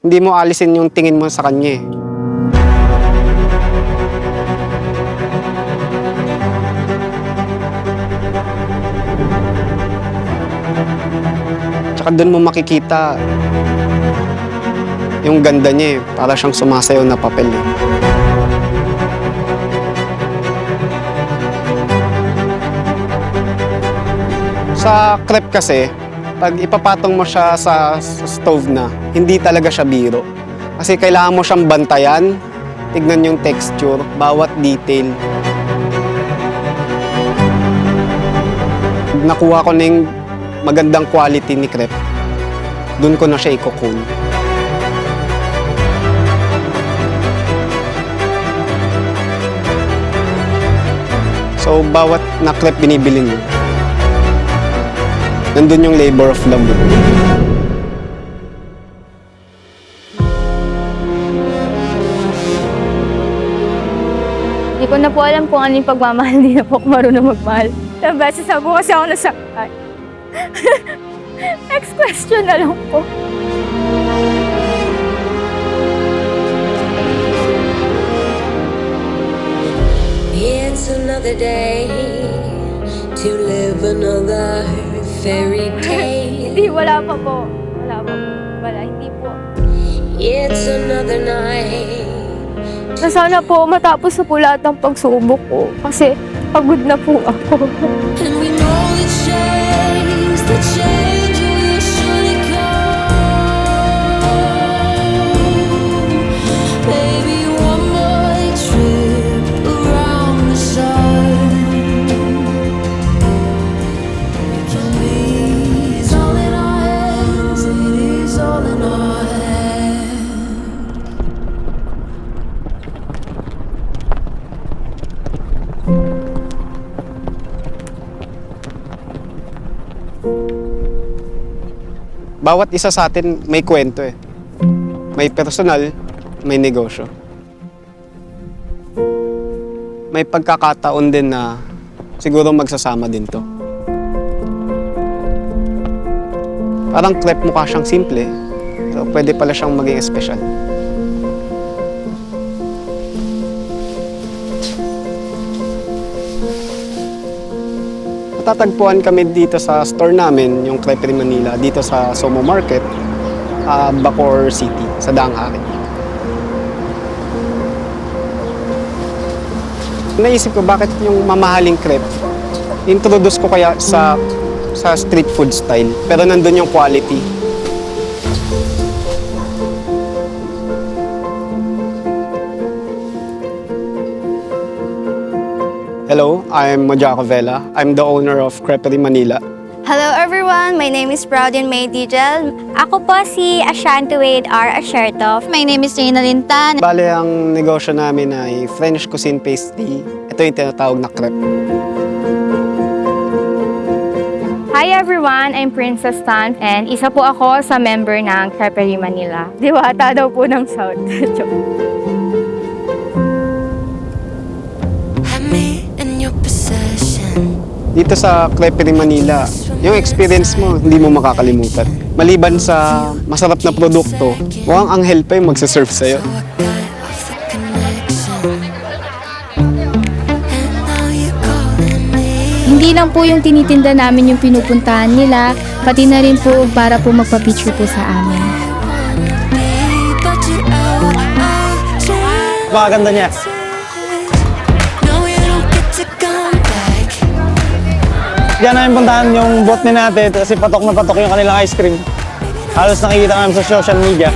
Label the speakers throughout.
Speaker 1: Hindi mo alisin yung tingin mo sa kanya eh. Tsaka doon mo makikita yung ganda niya eh. Para siyang sumasayaw na papel eh. Sa crepe kasi, pag ipapatong mo siya sa, stove na, hindi talaga siya biro. Kasi kailangan mo siyang bantayan, tignan yung texture, bawat detail. Nakuha ko na yung magandang quality ni crepe. Doon ko na siya ikukun. So, bawat na crepe binibili niyo, nandun yung labor of love.
Speaker 2: Hindi ko na po alam kung ano yung pagmamahal. Hindi na po ako marunong magmahal. Ilang beses na po kasi ako nasaktan. Next question na lang po.
Speaker 3: It's another day to live another fairy tale.
Speaker 2: Hindi, wala pa po. Wala pa po. Wala, hindi po.
Speaker 3: It's another night.
Speaker 2: Na sana po matapos na po lahat ng pagsubok ko. Kasi pagod na po ako.
Speaker 3: And we know the change,
Speaker 1: Bawat isa sa atin may kwento eh. May personal, may negosyo. May pagkakataon din na siguro magsasama din to. Parang crepe mukha siyang simple, pero pwede pala siyang maging espesyal. Matatagpuan kami dito sa store namin, yung Creperie Manila, dito sa Somo Market, ah, Bacoor City, sa Danghari. Naisip ko bakit yung mamahaling crepe, introduce ko kaya sa sa street food style, pero nandun yung quality. I'm Mojako Vela. I'm the owner of Creperie Manila.
Speaker 4: Hello everyone, my name is Proudin May Dijel. Ako po si Ashanti Wade R. Asherto. My name is Reina Lintan.
Speaker 1: Bale, ang negosyo namin ay French cuisine pastry. Ito yung tinatawag na crepe.
Speaker 2: Hi everyone, I'm Princess Tan and isa po ako sa member ng Creperie Manila. Diwata daw po ng South. Joke.
Speaker 1: Dito sa Creperie Manila, yung experience mo, hindi mo makakalimutan. Maliban sa masarap na produkto, mukhang anghel pa yung magsaserve sa'yo.
Speaker 5: Hindi lang po yung tinitinda namin yung pinupuntahan nila, pati na rin po para po magpa-picture po sa amin.
Speaker 3: Chance.
Speaker 1: Pakaganda niya.
Speaker 6: Diyan namin puntahan yung bot ni natin kasi patok na patok yung kanilang ice cream. Halos nakikita namin sa social media.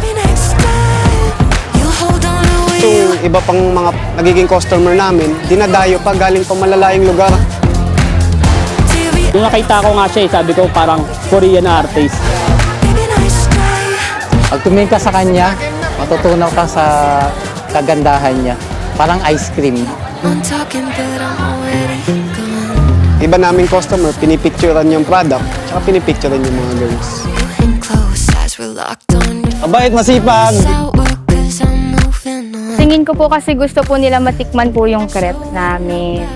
Speaker 1: Yung iba pang mga nagiging customer namin, dinadayo pa galing pa malalayong lugar.
Speaker 6: Yung nakita ko nga siya, eh, sabi ko parang Korean artist.
Speaker 7: Pag tumingin ka sa kanya, matutunaw ka sa kagandahan niya. Parang ice cream.
Speaker 3: I'm talking, but I'm already.
Speaker 1: Iba naming customer, pinipicturean yung product, tsaka pinipicturean yung mga girls.
Speaker 6: Mabait, masipag.
Speaker 2: Tingin ko po kasi gusto po nila matikman po yung crepe namin.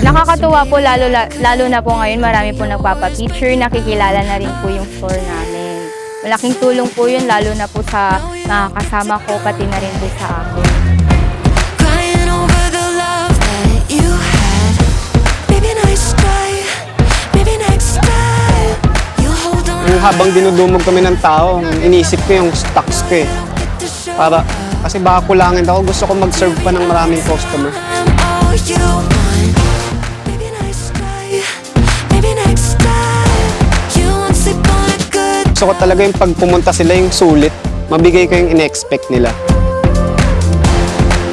Speaker 2: Nakakatuwa po lalo, lalo na po ngayon marami po nagpapapicture, nakikilala na rin po yung store namin. Malaking tulong po yun lalo na po sa mga kasama ko, pati na rin po sa akin.
Speaker 1: Yung habang dinudumog kami ng tao, inisip ko yung stocks ko eh. Para, kasi baka kulangin ako, gusto ko mag-serve pa ng maraming customer. Gusto ko talaga yung pag pumunta sila yung sulit, mabigay ko yung in-expect nila.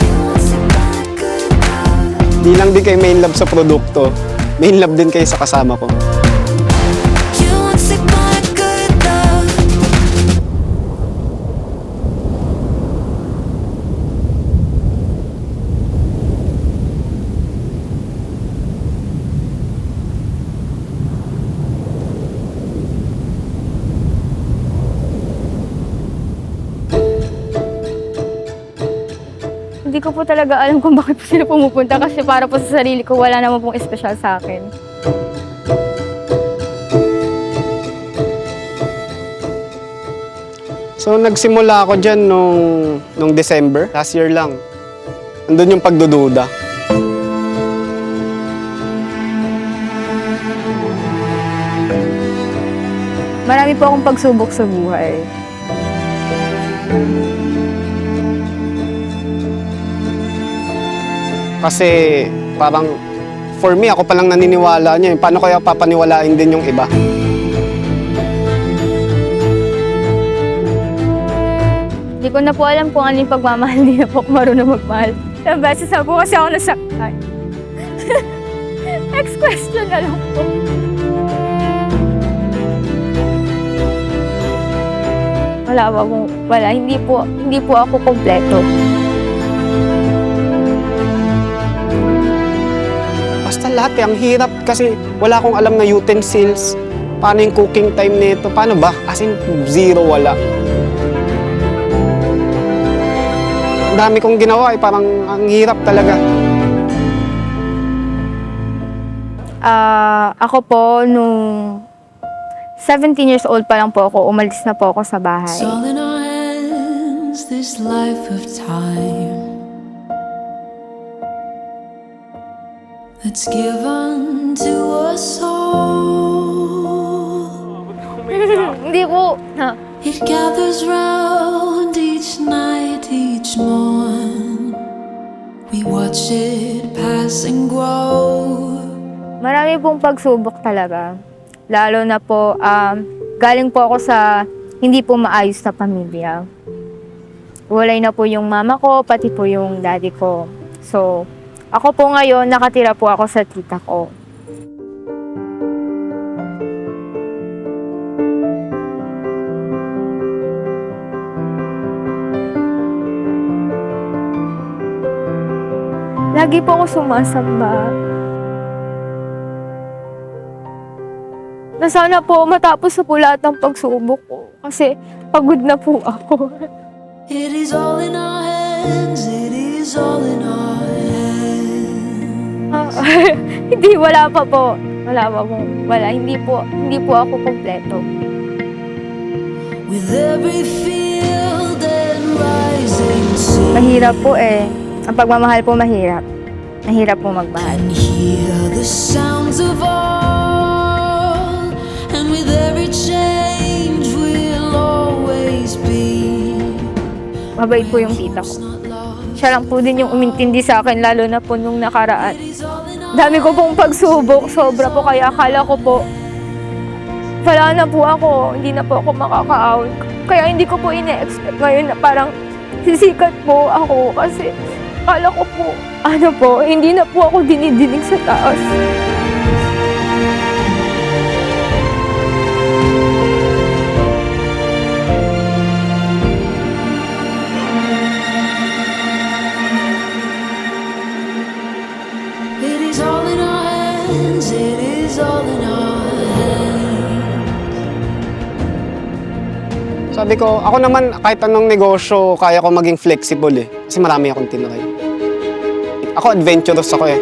Speaker 3: You won't sleep on a good love.
Speaker 1: Di lang din kayo main love sa produkto, main love din kayo sa kasama ko.
Speaker 2: Talaga alam kung bakit po sila pumupunta kasi para po sa sarili ko wala naman pong espesyal sa akin.
Speaker 1: So nagsimula ako dyan nung, nung December, last year lang. Andun yung pagdududa.
Speaker 2: Marami po akong pagsubok sa buhay.
Speaker 1: Kasi parang for me, ako palang naniniwala niya. eh. Paano kaya papaniwalain din yung iba?
Speaker 2: Hindi ko na po alam kung ano yung pagmamahal. Hindi po ako marunong magmahal. Ilang beses na po kasi ako nasaktan. Next question na lang po. Wala po? Wala. Hindi po, hindi po ako kompleto.
Speaker 1: Lahat eh, ang hirap kasi wala akong alam na utensils. Paano yung cooking time nito? Paano ba? As in, zero, wala. Ang dami kong ginawa eh, parang ang hirap talaga.
Speaker 2: Ah, ako po, nung 17 years old pa lang po ako, umalis na po ako sa
Speaker 3: It's
Speaker 2: bahay.
Speaker 3: all in our hands, this life of time that's given to us all.
Speaker 2: Hindi po. Ha.
Speaker 3: It gathers round each night, each morn. We watch it pass and grow.
Speaker 2: Marami pong pagsubok talaga. Lalo na po, um, galing po ako sa hindi po maayos na pamilya. Walay na po yung mama ko, pati po yung daddy ko. So, ako po ngayon, nakatira po ako sa tita ko. Lagi po ako sumasamba. na sana po matapos na po lahat ng pagsubok ko. Kasi pagod na po ako.
Speaker 3: It is all in our hands, it is all in our hands.
Speaker 2: hindi, wala pa po. Wala pa po. Wala. Hindi po, hindi po ako kompleto.
Speaker 3: With every field and rising sea.
Speaker 2: Mahirap po eh. Ang pagmamahal po mahirap. Mahirap po magmahal.
Speaker 3: And hear the sounds of all. And with every change, we'll always be.
Speaker 2: Mabait po yung tita ko. Siya lang po din yung umintindi sa akin, lalo na po nung nakaraan. Dami ko pong pagsubok, sobra po, kaya akala ko po, wala na po ako, hindi na po ako makakaahon. Kaya hindi ko po ine-expect ngayon na parang sisikat po ako kasi akala ko po, ano po, hindi na po ako dinidinig sa taas.
Speaker 1: Sabi ko, ako naman kahit anong negosyo, kaya ko maging flexible eh. Kasi marami akong tinry. Ako adventurous ako eh.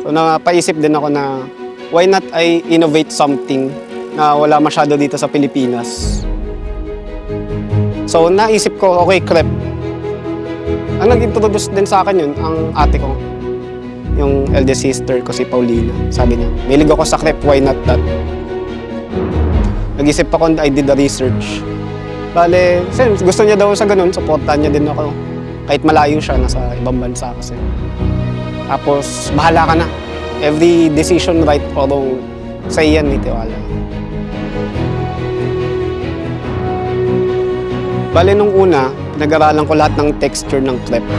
Speaker 1: So napaisip din ako na why not I innovate something na wala masyado dito sa Pilipinas. So naisip ko, okay, crepe. Ang nag-introduce din sa akin yun, ang ate ko. Yung eldest sister ko, si Paulina. Sabi niya, milig ako sa crepe, why not that? Nag-isip ako, I did the research. Bale, since gusto niya daw sa ganun, supportan niya din ako. Kahit malayo siya, nasa ibang bansa kasi. Tapos, bahala ka na. Every decision, right or wrong, sa iyan may tiwala. Bale, nung una, pinag-aralan ko lahat ng texture ng crepe.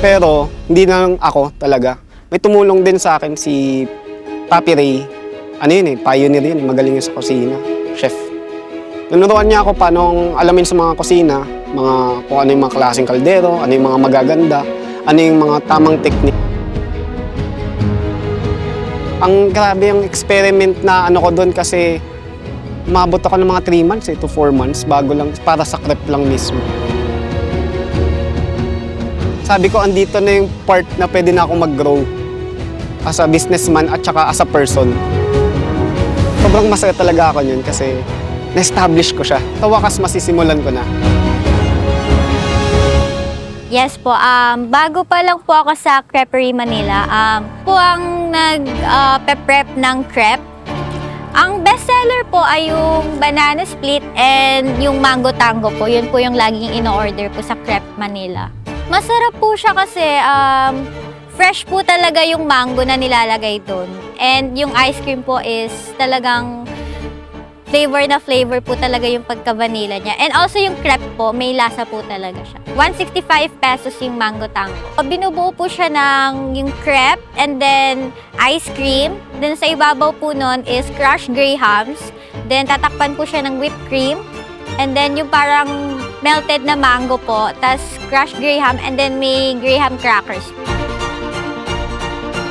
Speaker 1: Pero, hindi na ako talaga. May tumulong din sa akin si Papi Ray. Ano yun eh, pioneer yun, eh, magaling yun sa kusina, chef. Tinuruan niya ako paano alamin sa mga kusina, mga, kung ano yung mga klaseng kaldero, ano yung mga magaganda, ano yung mga tamang technique. Ang grabe yung experiment na ano ko doon kasi umabot ako ng mga 3 months eh, to 4 months bago lang, para sa crepe lang mismo. Sabi ko, andito na yung part na pwede na ako mag-grow as a businessman at saka as a person. Sobrang masaya talaga ako yun kasi na-establish ko siya. Sa wakas masisimulan ko na.
Speaker 4: Yes po, um, bago pa lang po ako sa Creperie Manila, um, po ang nag-prep ng crepe. Ang bestseller po ay yung banana split and yung mango tango po. Yun po yung laging ino-order po sa Crepe Manila. Masarap po siya kasi um, fresh po talaga yung mango na nilalagay doon. And yung ice cream po is talagang flavor na flavor po talaga yung pagka-vanilla niya. And also yung crepe po, may lasa po talaga siya. 165 pesos yung mango tango. Binubuo po siya ng yung crepe and then ice cream. Then sa ibabaw po nun is crushed grahams. Then tatakpan po siya ng whipped cream. And then yung parang melted na mango po, tas crushed graham and then may graham crackers.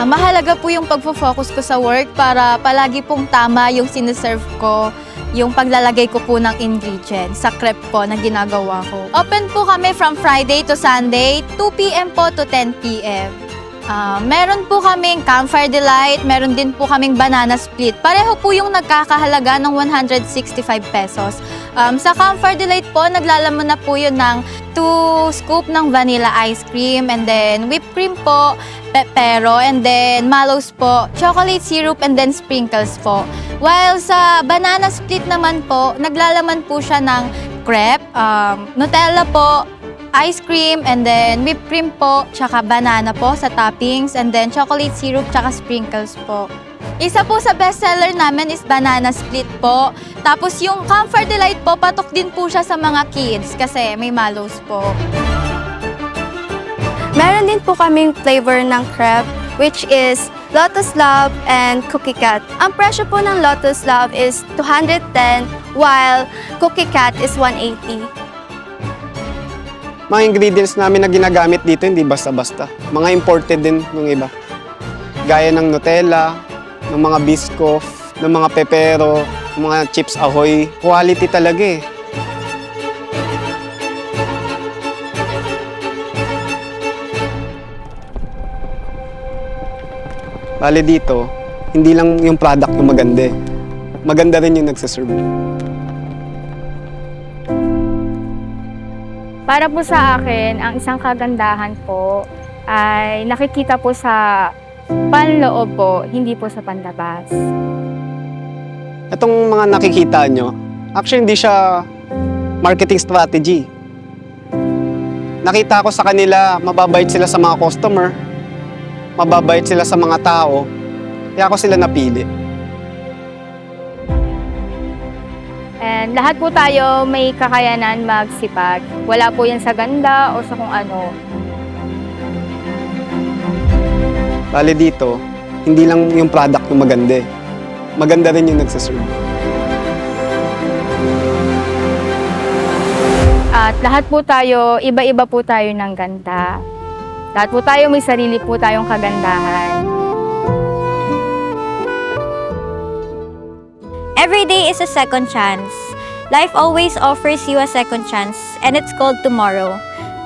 Speaker 8: Ang mahalaga po yung pagfo-focus ko sa work para palagi pong tama yung siniserve ko, yung paglalagay ko po ng ingredients sa crepe po na ginagawa ko. Open po kami from Friday to Sunday, 2 p.m. po to 10 p.m. Ah, meron po kaming Campfire Delight, meron din po kaming Banana Split. Pareho po yung nagkakahalaga ng 165 pesos. Um, sa Campfire Delight po, naglalaman na po yun ng 2 scoop ng vanilla ice cream and then whipped cream po, pepero, and then mallows po, chocolate syrup, and then sprinkles po. While sa banana split naman po, naglalaman po siya ng crepe, um, Nutella po, ice cream, and then whipped cream po, tsaka banana po sa toppings, and then chocolate syrup, tsaka sprinkles po. Isa po sa bestseller namin is banana split po. Tapos yung Comfort Delight po, patok din po siya sa mga kids kasi may mallows po.
Speaker 2: Meron din po kaming flavor ng crepe, which is Lotus Love and Cookie Cat. Ang presyo po ng Lotus Love is 210, while Cookie Cat is 180.
Speaker 1: Mga ingredients namin na ginagamit dito, hindi basta-basta. Mga imported din yung iba. Gaya ng Nutella, ng mga Biscoff, ng mga pepero, ng mga chips ahoy. Quality talaga eh. Bale dito, hindi lang yung product yung maganda eh. Maganda rin yung nagsaserve.
Speaker 2: Para po sa akin, ang isang kagandahan po ay nakikita po sa panloob po, hindi po sa panlabas.
Speaker 1: Itong mga nakikita nyo, actually hindi siya marketing strategy. Nakita ko sa kanila, mababait sila sa mga customer, mababait sila sa mga tao, kaya ako sila napili.
Speaker 2: And lahat po tayo may kakayanan magsipag. Wala po yan sa ganda o sa kung ano.
Speaker 1: Bale dito, hindi lang yung product yung maganda eh. Maganda rin yung nagsaserve.
Speaker 2: At lahat po tayo, iba-iba po tayo ng ganda. Lahat po tayo may sarili po tayong kagandahan.
Speaker 4: Every day is a second chance. Life always offers you a second chance, and it's called tomorrow.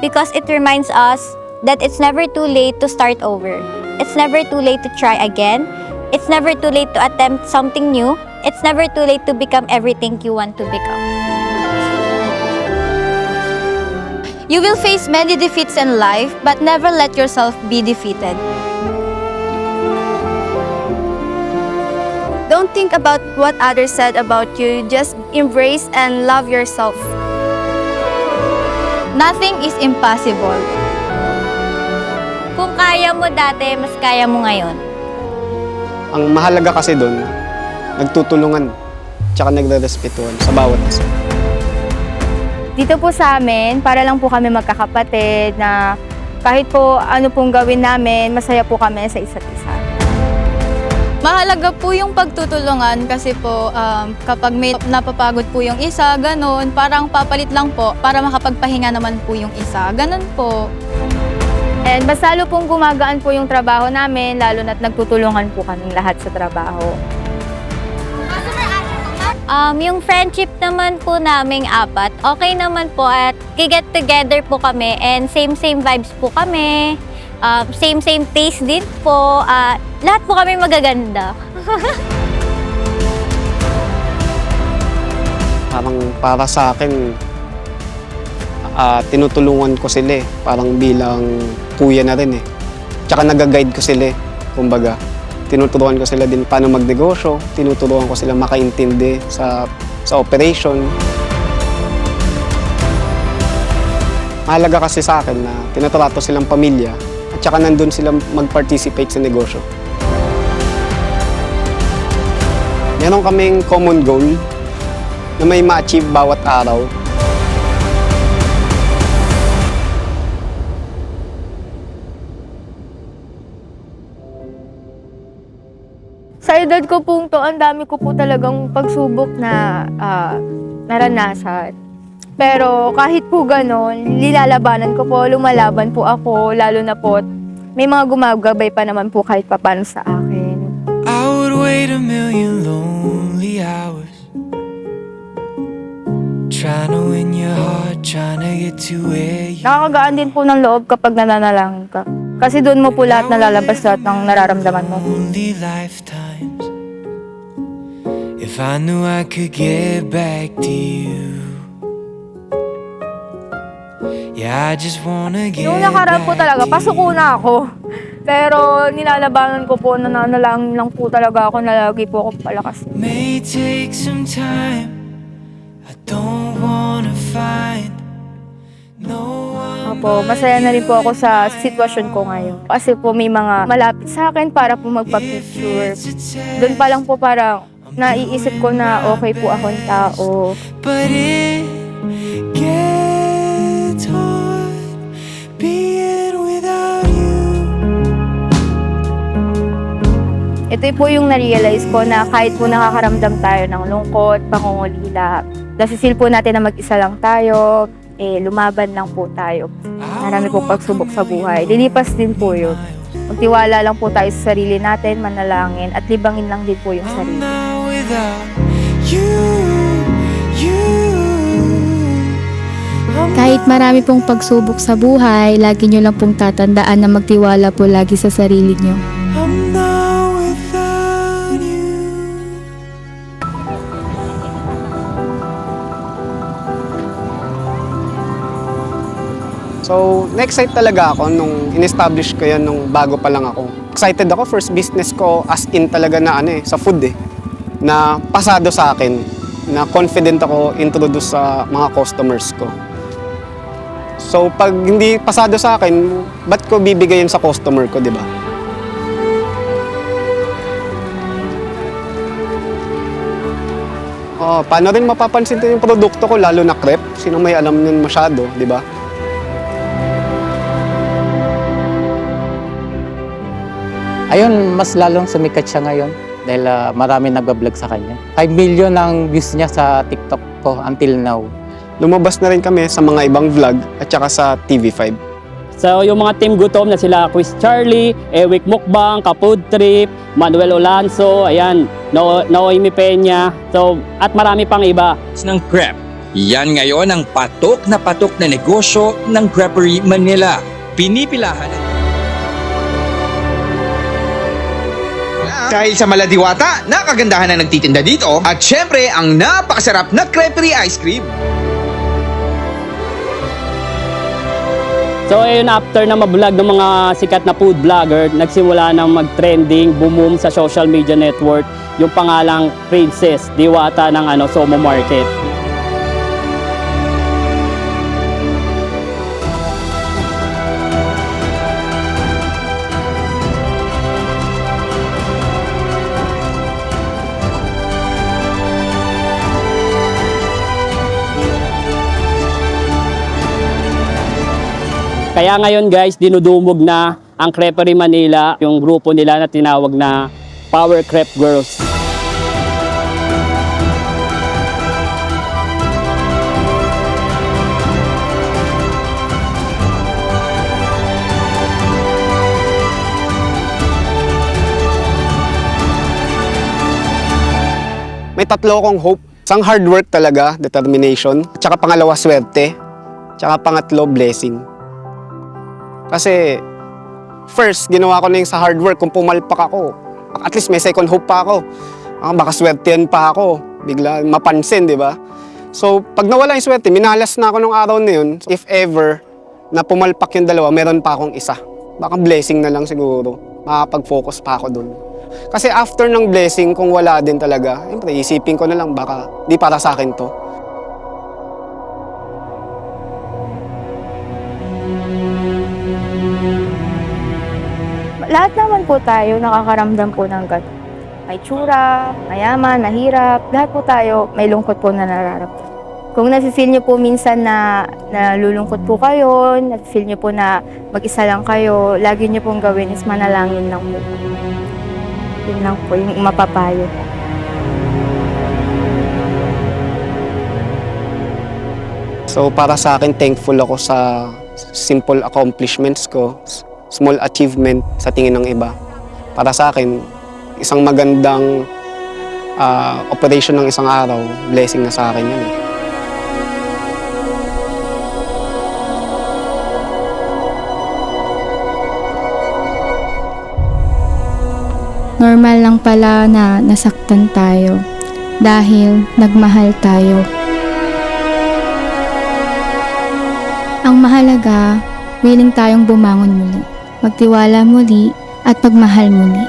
Speaker 4: because it reminds us that it's never too late to start over. It's never too late to try again. It's never too late to attempt something new. It's never too late to become everything you want to become.
Speaker 8: You will face many defeats in life, but never let yourself be defeated.
Speaker 2: Don't think about what others said about you. Just embrace and love yourself.
Speaker 8: Nothing is impossible.
Speaker 4: Kung kaya mo dati, mas kaya mo ngayon.
Speaker 1: Ang mahalaga kasi doon, nagtutulungan tsaka nagre-respetuhan sa bawat isa.
Speaker 2: Dito po sa amin, para lang po kami magkakapatid na kahit po ano pong gawin namin, masaya po kami sa isa't isa.
Speaker 8: Mahalaga po yung pagtutulungan kasi po um, kapag may napapagod po yung isa, ganun, parang papalit lang po para makapagpahinga naman po yung isa. Ganun po.
Speaker 2: And mas lalo pong gumagaan po yung trabaho namin, lalo na't nagtutulungan po kaming lahat sa trabaho.
Speaker 4: Um, yung friendship naman po naming apat, okay naman po at get together po kami and same-same vibes po kami. Um, same-same taste din po. Ah, lahat po kami magaganda.
Speaker 1: Parang para sa akin, ah, tinutulungan ko sila eh. Parang bilang kuya na rin eh. Tsaka nag-guide ko sila eh. Kumbaga, tinuturuan ko sila din paano magnegosyo, tinuturuan ko sila makaintindi sa, sa operation. Mahalaga kasi sa akin na tinatrato silang pamilya at saka nandun sila mag-participate sa negosyo. Meron kaming common goal na may ma-achieve bawat araw.
Speaker 2: Edad ko pong to, ang dami ko po talagang pagsubok na ah, naranasan. Pero kahit po ganon, nilalabanan ko po, lumalaban po ako, lalo na po, may mga gumagabay pa naman po kahit papano sa akin.
Speaker 9: I would wait a million lonely hours Trying to win your heart, trying to get to where you
Speaker 2: Nakakagaan din po ng loob kapag nananalangin ka. Kasi doon mo po lahat nalalabas lahat ng nararamdaman mo.
Speaker 9: If I knew I could get back to you Yeah, I just wanna get
Speaker 2: Noong nakaraan po talaga, pasuko na ako. Pero nilalabanan ko po, nananalangin lang po talaga ako na lagi po ako palakas.
Speaker 9: May take some time I don't wanna find No
Speaker 2: Opo, masaya na rin po ako sa sitwasyon ko ngayon. Kasi po may mga malapit sa akin para po magpa-picture. Doon pa lang po parang naiisip ko na okay po akong tao.
Speaker 9: But it gets hard being without you.
Speaker 2: Ito po yung na-realize ko na kahit po nakakaramdam tayo ng lungkot, pangungulila, nasisil po natin na mag-isa lang tayo, eh, lumaban lang po tayo. Marami po pagsubok sa buhay. Lilipas din po yun. Magtiwala lang po tayo sa sarili natin, manalangin, at libangin lang din po yung sarili.
Speaker 5: Kahit marami pong pagsubok sa buhay, lagi nyo lang pong tatandaan na magtiwala po lagi sa sarili nyo.
Speaker 1: So, na-excite talaga ako nung in-establish ko yan nung bago pa lang ako. Excited ako, first business ko as in talaga na ano eh, sa food eh. Na pasado sa akin, na confident ako introduce sa mga customers ko. So, pag hindi pasado sa akin, ba't ko bibigayin sa customer ko, di ba? Oh, paano rin mapapansin din yung produkto ko, lalo na crepe? Sino may alam nun masyado, di ba?
Speaker 7: Ayun, mas lalong sumikat siya ngayon dahil ah, marami nagbablog sa kanya. 5 million ang views niya sa TikTok ko until now.
Speaker 1: lumabas na rin kami sa mga ibang vlog at saka sa TV5.
Speaker 10: So yung mga team gutom na sila Quiz Charlie, Ewik Mukbang, Kapud Trip, Manuel Olanso, ayan, no Noemi Peña. So at marami pang iba.
Speaker 11: ng crepe. Yan ngayon ang patok na patok na negosyo ng Creperie Manila. Pinipilahan ng
Speaker 12: Dahil sa maladiwata, nakagandahan na nagtitinda dito at syempre ang napakasarap na creperie ice cream.
Speaker 10: So ayun, after na mablog ng mga sikat na food vlogger, nagsimula nang mag-trending, boom sa social media network, yung pangalang Princess, diwata ng ano, Somo Market. Kaya ngayon guys, dinudumog na ang Creperie Manila, yung grupo nila na tinawag na Power Crepe Girls.
Speaker 1: May tatlo akong hope. Isang hard work talaga, determination. At saka pangalawa, swerte. Tsaka pangatlo, blessing. Kasi, first, ginawa ko na yung sa hard work. Kung pumalpak ako, at least may second hope pa ako. Ah, baka swertehan pa ako. Bigla mapansin, di ba? So, pag nawala yung swerte, minalas na ako nung araw na yun. If ever na pumalpak yung dalawa, meron pa akong isa. Baka blessing na lang siguro. Makapag-focus pa ako dun. Kasi after ng blessing, kung wala din talaga, siyempre, isipin ko na lang, baka di para sa akin to.
Speaker 2: Lahat naman po tayo nakakaramdam po ng ganun. May tsura, mayaman, mahirap, lahat po tayo may lungkot po na nararamdaman. Kung nafe-feel niyo po minsan na nalulungkot po kayo, nafe-feel niyo po na mag-isa lang kayo, lagi niyo pong gawin is manalangin lang po. Yun lang po yung mapapayo.
Speaker 1: So para sa akin, thankful ako sa simple accomplishments ko, small achievement sa tingin ng iba. Para sa akin, isang magandang ah, operation ng isang araw, blessing na sa akin yun. eh.
Speaker 5: Normal lang pala na nasaktan tayo dahil nagmahal tayo. Ang mahalaga, willing tayong bumangon muli, magtiwala muli at magmahal muli.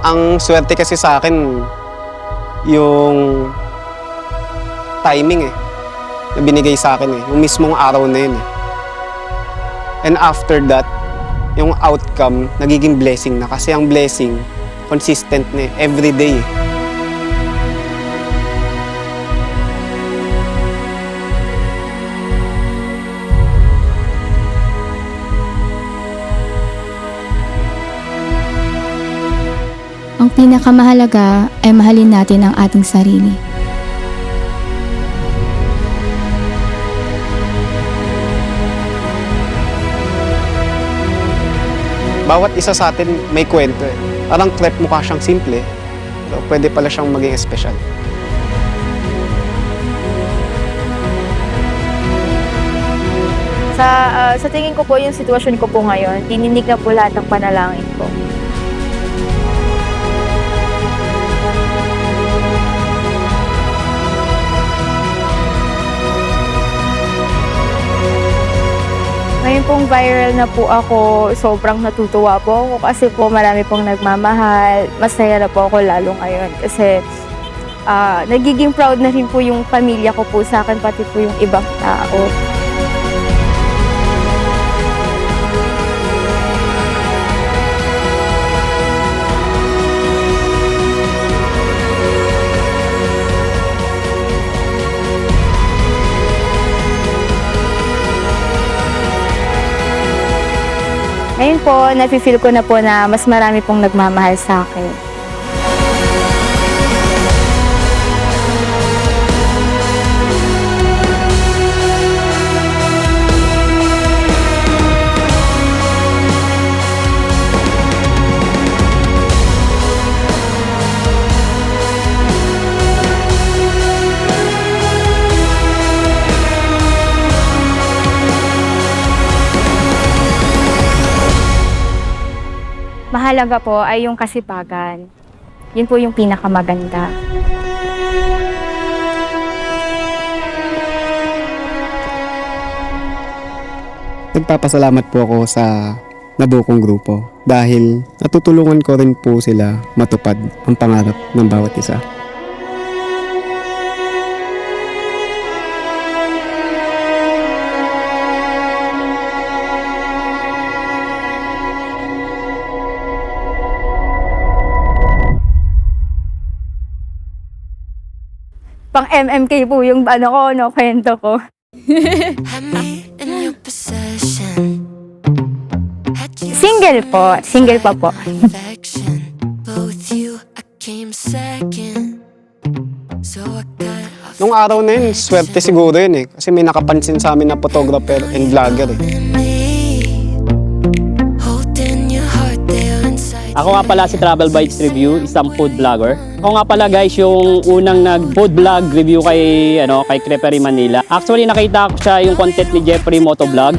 Speaker 1: Ang swerte kasi sa akin, yung timing eh, na binigay sa akin eh, yung mismong araw na yun eh. And after that, yung outcome, nagiging blessing na. Kasi ang blessing, consistent na eh, every day eh.
Speaker 5: Ang pinakamahalaga ay mahalin natin ang ating sarili.
Speaker 1: Bawat isa sa atin may kwento eh. Parang clip mukha siyang simple, pero pwede pala siyang maging espesyal.
Speaker 2: Sa, ah, sa tingin ko po yung sitwasyon ko po ngayon, tininig na po lahat ng panalangin ko. Ngayon pong viral na po ako, sobrang natutuwa po ako kasi po marami pong nagmamahal. Masaya na po ako lalo ngayon kasi ah, nagiging proud na rin po yung pamilya ko po sa akin, pati po yung ibang tao. Ngayon po, nafe-feel ko na po na mas marami pong nagmamahal sa akin. Mahalaga po ay yung kasipagan. Yun po yung pinakamaganda.
Speaker 1: Nagpapasalamat po ako sa nabukong grupo dahil natutulungan ko rin po sila matupad ang pangarap ng bawat isa.
Speaker 5: Pang MMK po yung ano ko, no, kwento ko. Single po. Single pa po.
Speaker 1: Nung araw na yun, swerte siguro yun eh. Kasi may nakapansin sa amin na photographer and vlogger eh.
Speaker 10: Ako nga pala si Travel Bites Review, isang food vlogger. Ako nga pala guys yung unang nag-food vlog review kay ano kay Creperie Manila. Actually nakita ko siya yung content ni Jeffrey Motovlog.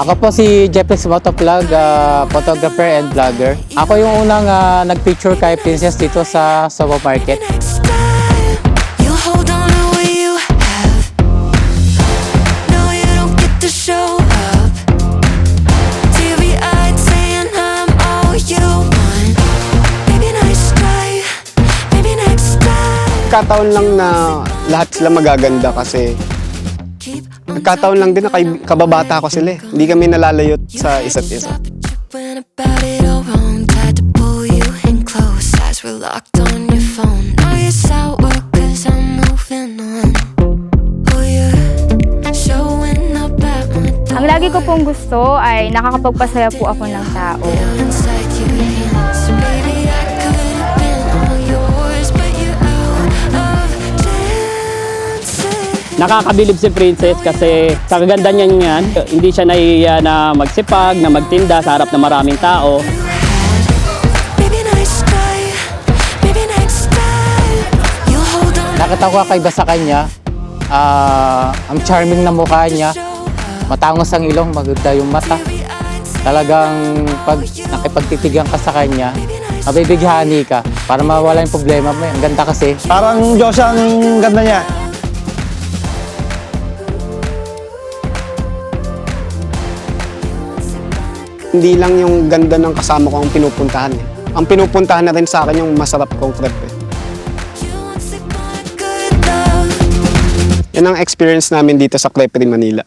Speaker 7: Ako po si Jeffrey Motovlog, ah, photographer and vlogger. Ako yung unang ah, nag-picture kay Princess dito sa Sobo Market.
Speaker 1: Nagkataon lang na lahat sila magaganda kasi nagkataon lang din na kay, kababata ko sila eh. Hindi kami nalalayot sa isa't isa.
Speaker 5: Ang lagi ko pong gusto ay nakakapagpasaya po ako ng tao.
Speaker 10: Nakakabilib si Princess kasi sa kaganda niya niyan, hindi siya nahihiya na magsipag, na magtinda sa harap ng maraming tao.
Speaker 7: Nakita ko kakaiba sa kanya. Ah, ang charming na mukha niya. Matangos ang ilong, maganda yung mata. Talagang pag nakipagtitigan ka sa kanya, mabibighani ka para mawala yung problema mo. Ang ganda kasi.
Speaker 6: Parang Diyos ang ganda niya.
Speaker 1: Hindi lang yung ganda ng kasama ko ang pinupuntahan eh. Ang pinupuntahan na rin sa akin yung masarap kong crepe eh. Yan ang experience namin dito sa Creperie Manila.